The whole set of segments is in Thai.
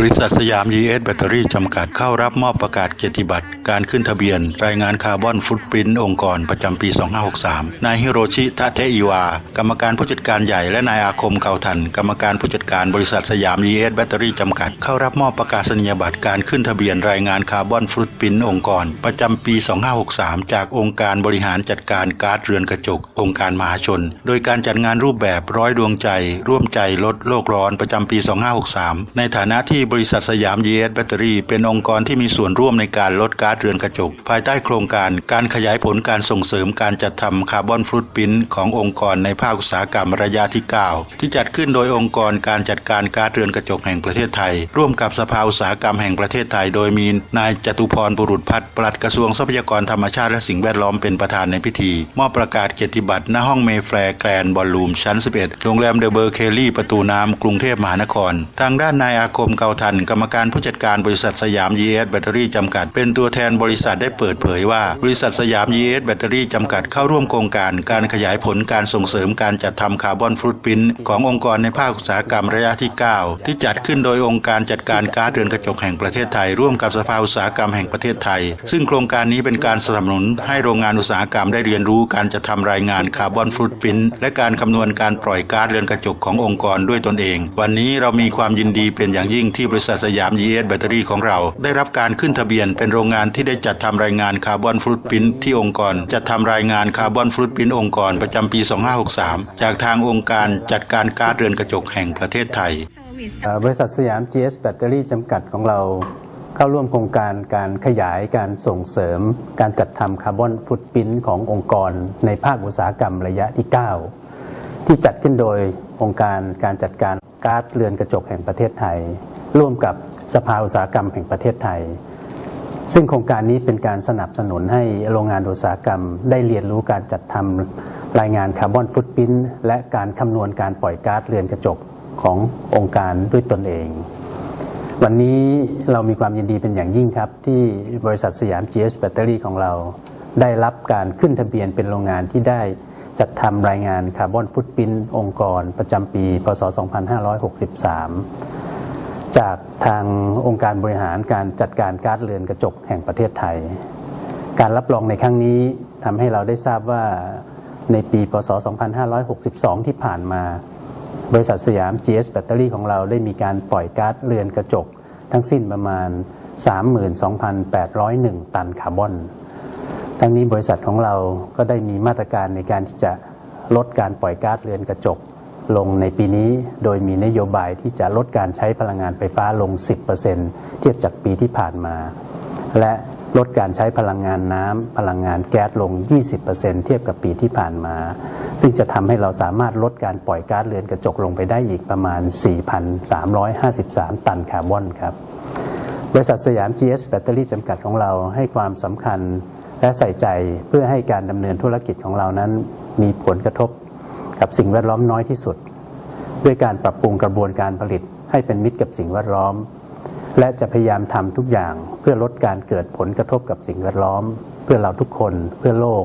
บริษัทสยาม GS แบตเตอรี่จำกัดเข้ารับมอบประกาศเกียรติบัตร การขึ้นทะเบียน รายงานคาร์บอนฟุตปรินต์องค์กรประจำปี 2563 นายฮิโรชิทะเทอิวา กรรมการผู้จัดการใหญ่และนายอาคมเข่าทัน กรรมการผู้จัดการบริษัทสยาม GS แบตเตอรี่จำกัดเข้ารับมอบประกาศนียบัตรการขึ้นทะเบียนรายงานคาร์บอนฟุตปรินต์องค์กร ประจำปี 2563 จากองค์การบริหารจัดการก๊าซเรือนกระจก องค์การมหาชน โดยการจัดงานรูปแบบร้อยดวงใจ ร่วมใจลดโลกร้อนประจำปี 2563 ในฐานะที่บริษัทสยาม GS แบตเตอรี่เป็นองค์กรที่มีส่วนร่วมในการลดก๊าซเรือนกระจก ภายใต้โครงการการขยายผลการส่งเสริมการจัดทำคาร์บอนฟุตปรินขององค์กรในภาคอุตสาหกรรมระยะที่ 9 ที่จัดขึ้นโดยองค์กรการจัดการก๊าซเรือนกระจกแห่งประเทศไทย ร่วมกับสภาอุตสาหกรรมแห่งประเทศไทย โดยมีนายจตุพรบุรุษพัฒน์ปลัดกระทรวงทรัพยากรธรรมชาติและสิ่งแวดล้อมเป็นประธานในพิธี มอบประกาศเกียรติบัตรณห้องเมแฟร์แกรนบอลลูมชั้น 11 โรงแรมเดอะเบอร์เคลลี่ประตูน้ำกรุงเทพมหานคร ทางด้านนายอาคมเกาทันกรรมการผู้จัดการบริษัทสยาม GS แบตเตอรี่จำกัด เป็นตัวแทนบริษัทได้เปิดเผยว่า บริษัทสยาม GS แบตเตอรี่จำกัดเข้าร่วมโครงการการขยายผลการส่งเสริมการจัดทำคาร์บอนฟุตปรินขององค์กรในภาคอุตสาหกรรมระยะที่ 9 ที่จัดขึ้นโดยองค์การจัดการก๊าซเรือนกระจกแห่งประเทศไทย ร่วมกับสภาอุตสาหกรรมแห่งประเทศไทย ซึ่งโครงการนี้เป็นการสนับสนุนให้โรงงานอุตสาหกรรมได้เรียนรู้การจะทำรายงานคาร์บอนฟุตปรินและการคำนวณการปล่อยก๊าซเรือนกระจกขององค์กรด้วยตนเอง วันนี้เรามีความยินดีเป็นอย่างยิ่งที่บริษัทสยาม GS แบตเตอรี่ของเรา ได้รับการขึ้นทะเบียนเป็นโรงงานที่ได้จัดทำรายงานคาร์บอนฟุตปรินที่องค์กร จัดทำรายงานคาร์บอนฟุตปรินองค์กรประจำปี 2563 จากทางองค์การจัดการกาซเรือนกระจกแห่งประเทศไทย บริษัทสยาม GS แบตเตอรี่จำกัดของเราเข้าร่วมโครงการการขยายการส่งเสริม การจัดทำคาร์บอนฟุตปรินขององค์กร ในภาคอุตสาหกรรมระยะที่ 9 ที่จัดขึ้นโดยองค์การการจัดการก๊าซเรือนกระจกแห่งประเทศไทย ร่วมกับสภาอุตสาหกรรมแห่งประเทศไทย ซึ่งโครงการนี้เป็นการสนับสนุนให้โรงงานอุตสาหกรรม ได้เรียนรู้การจัดทำรายงานคาร์บอนฟุตปรินและการคำนวณการปล่อยก๊าซเรือนกระจกขององค์การด้วยตนเอง วันนี้เรามีความยินดีเป็นอย่างยิ่งครับ ที่บริษัทสยาม GS แบตเตอรี่ของเรา ได้รับการขึ้นทะเบียนเป็นโรงงานที่ได้จัดทำรายงานคาร์บอนฟุตปรินองค์กรประจำปี พศ 2563 จากทางองค์การบริหารการจัดการก๊าซเรือนกระจกแห่งประเทศไทย การรับรองในครั้งนี้ทำให้เราได้ทราบว่าในปีพศ 2562 ที่ผ่านมา บริษัทสยาม GS แบตเตอรี่ของเราได้มีการปล่อยก๊าซเรือนกระจก ทั้งสิ้นประมาณ 32,801 ตันคาร์บอน ทั้งนี้บริษัทของเราก็ได้มีมาตรการในการที่จะลดการปล่อยก๊าซเรือนกระจก ลงในปีนี้โดยมีนโยบายที่จะลดการใช้พลังงานไฟฟ้าลง 10%เทียบจากปีที่ผ่านมา และลดการใช้พลังงานน้ำพลังงานแก๊สลง 20%เทียบกับปีที่ผ่านมา ซึ่งจะทำให้เราสามารถลดการปล่อยก๊าซเรือนกระจกลงไปได้อีกประมาณ 4,353 ตันคาร์บอนครับ บริษัทสยาม GS แบตเตอรี่จำกัดของเราให้ความสำคัญและใส่ใจเพื่อให้การดำเนินธุรกิจของเรานั้น มีผลกระทบ กับสิ่งแวดล้อมน้อยที่สุด ด้วยการปรับปรุงกระบวนการผลิตให้เป็นมิตรกับสิ่งแวดล้อม และจะพยายามทำทุกอย่างเพื่อลดการเกิดผลกระทบกับสิ่งแวดล้อม เพื่อเราทุกคนเพื่อโลก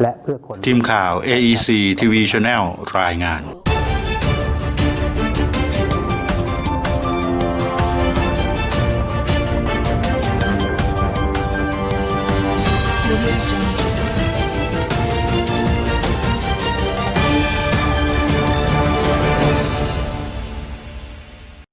และเพื่อคน ทีมข่าว AEC TV Channel รายงาน